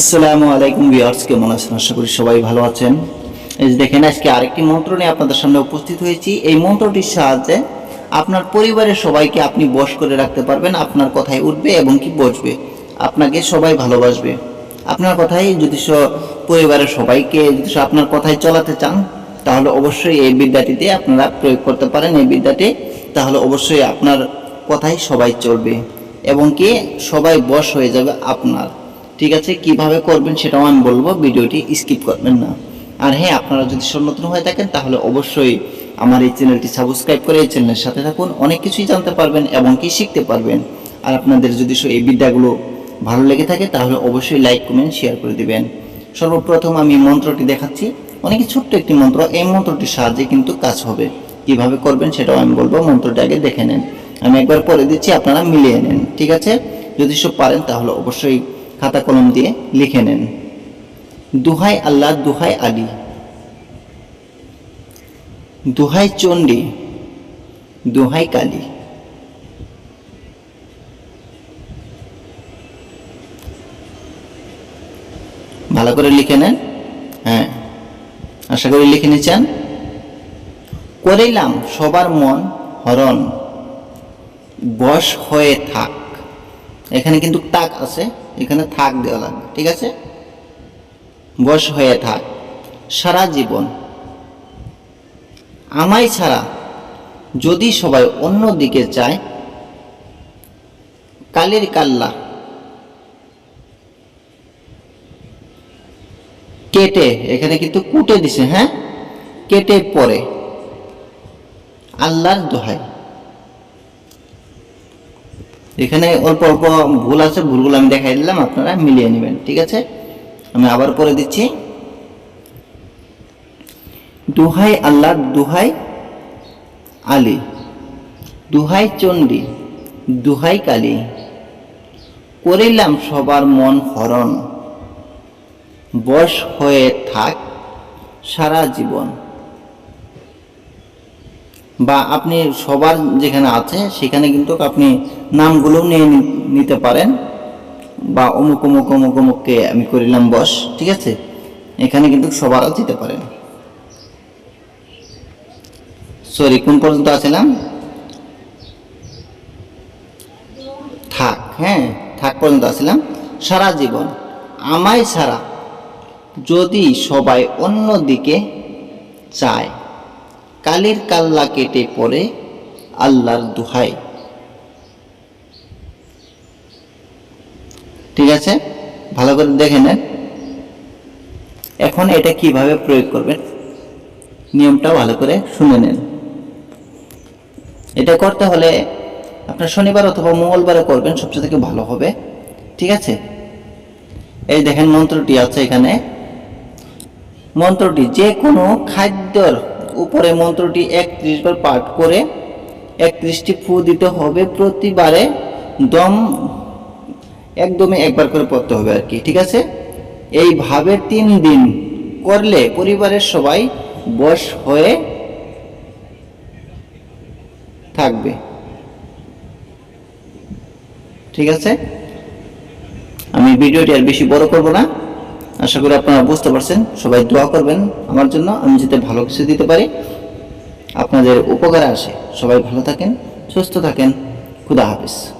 আসসালামু আলাইকুম ভিউয়ার্স, কেমন আছেন? আশা করি সবাই ভালো আছেন। এই যে দেখেন, আজকে আরেকটি মন্ত্র নিয়ে আপনাদের সামনে উপস্থিত হয়েছি। এই মন্ত্রটির সাহায্যে আপনার পরিবারের সবাইকে আপনি বশ করে রাখতে পারবেন, আপনার কথায় উঠবে এবং কি বসবে, আপনাকে সবাই ভালোবাসবে। আপনার কথাই যদি পরিবারের সবাইকে যদি আপনার কথায় চলাতে চান, তাহলে অবশ্যই এই বিদ্যাটিতে আপনারা প্রয়োগ করতে পারেন। এই বিদ্যাটি তাহলে অবশ্যই আপনার কথাই সবাই চলবে এবং কি সবাই বশ হয়ে যাবে আপনার। ঠিক আছে, কীভাবে করবেন সেটাও আমি বলব, ভিডিওটি স্কিপ করবেন না। আর হ্যাঁ আপনারা যদি নতুন হয়ে থাকেন, তাহলে অবশ্যই আমার এই চ্যানেলটি সাবস্ক্রাইব করে এই চ্যানেলের সাথে থাকুন, অনেক কিছুই জানতে পারবেন এবং কি শিখতে পারবেন। আর আপনাদের যদি এই বিদ্যাগুলো ভালো লেগে থাকে, তাহলে অবশ্যই লাইক কমেন্ট শেয়ার করে দিবেন। সর্বপ্রথম আমি মন্ত্রটি দেখাচ্ছি। অনেক ছোট্ট একটি মন্ত্র, এই মন্ত্রটির সাহায্যে কিন্তু কাজ হবে। কীভাবে করবেন সেটাও আমি বলব, মন্ত্রটি আগে দেখে নেন। আমি একবার পরে দিচ্ছি, আপনারা মিলিয়ে নেন, ঠিক আছে? যদি সব পারেন, তাহলে অবশ্যই খাতা কলম দিয়ে লিখে নেন। দুহাই আল্লাহ, দুহাই আলী। দুহাই চণ্ডী, দুহাই কালী। ভালো করে লিখে নেন। হ্যাঁ আশা করি লিখে নিচ্ছেন। করিলাম সবার মন হরণ বস হয়ে থাক। এখানে কিন্তু তাক আছে। এখানে থাক দেওয়া লাগবে, ঠিক আছে? বশ হয়ে থাক, সারা জীবন। আমায় ছাড়া যদি সবাই অন্য দিকে চায় কালের কাল্লা কেটে, এখানে কিন্তু কুটে দিছে হ্যাঁ? কেটে পরে, আল্লাহর দোহাই। এখানে অল্প অল্প ভুল আছে, ভুলগুলো আমি দেখাই দিলাম, আপনারা মিলিয়ে নেবেন, ঠিক আছে? আমি আবার করে দিচ্ছি। দুহাই আল্লাহ, দুহাই আলী, দুহাই চণ্ডী, দুহাই কালী। করিলাম সবার মন হরণ, বয়স হয়ে থাক সারা জীবন। বা আপনি সবার যেখানে আছে, সেখানে কিন্তু আপনি নামগুলো নিয়ে নিতে পারেন। বা অমুক অমুক অমুক, অমুককে আমি করিলাম বস, ঠিক আছে? এখানে কিন্তু সবারও দিতে পারেন। সরি কোন পর্যন্ত আছিলাম? থাক হ্যাঁ থাক পর্যন্ত আছিলাম। সারা জীবন, আমায় সারা যদি সবাই অন্য দিকে চায় কালির কাল্লা কেটে পড়ে আল্লাহর দুহাই ঠিক আছে? ভালো করে দেখে নেন। এখন এটা কীভাবে প্রয়োগ করবেন? নিয়মটা ভালো করে শুনে নেন। এটা করতে হলে আপনার শনিবার অথবা মঙ্গলবারে করবেন, সবচেয়ে থেকে ভালো হবে। ঠিক আছে? এই দেখেন মন্ত্রটি আছে এখানে। মন্ত্রটি, যে কোনো খাদ্যর উপরে মন্ত্রটি একত্রিশ বার পাঠ করে একত্রিশটি ফু দিতে হবে প্রতিবারে দম একদমই একবার করে পড়তে হবে আর কি, ঠিক আছে? এইভাবে তিন দিন করলে পরিবারের সবাই বশ হয়ে থাকবে। ঠিক আছে? আমি ভিডিওটি আর বেশি বড় করব না। আশা করি আপনারা বুঝতে পারছেন। সবাই দোয়া করবেন আমার জন্য, আমি যাতে ভালো কিছু দিতে পারি। আপনাদের উপকারে আসে। সবাই ভালো থাকেন, সুস্থ থাকেন। খুদা হাফিজ।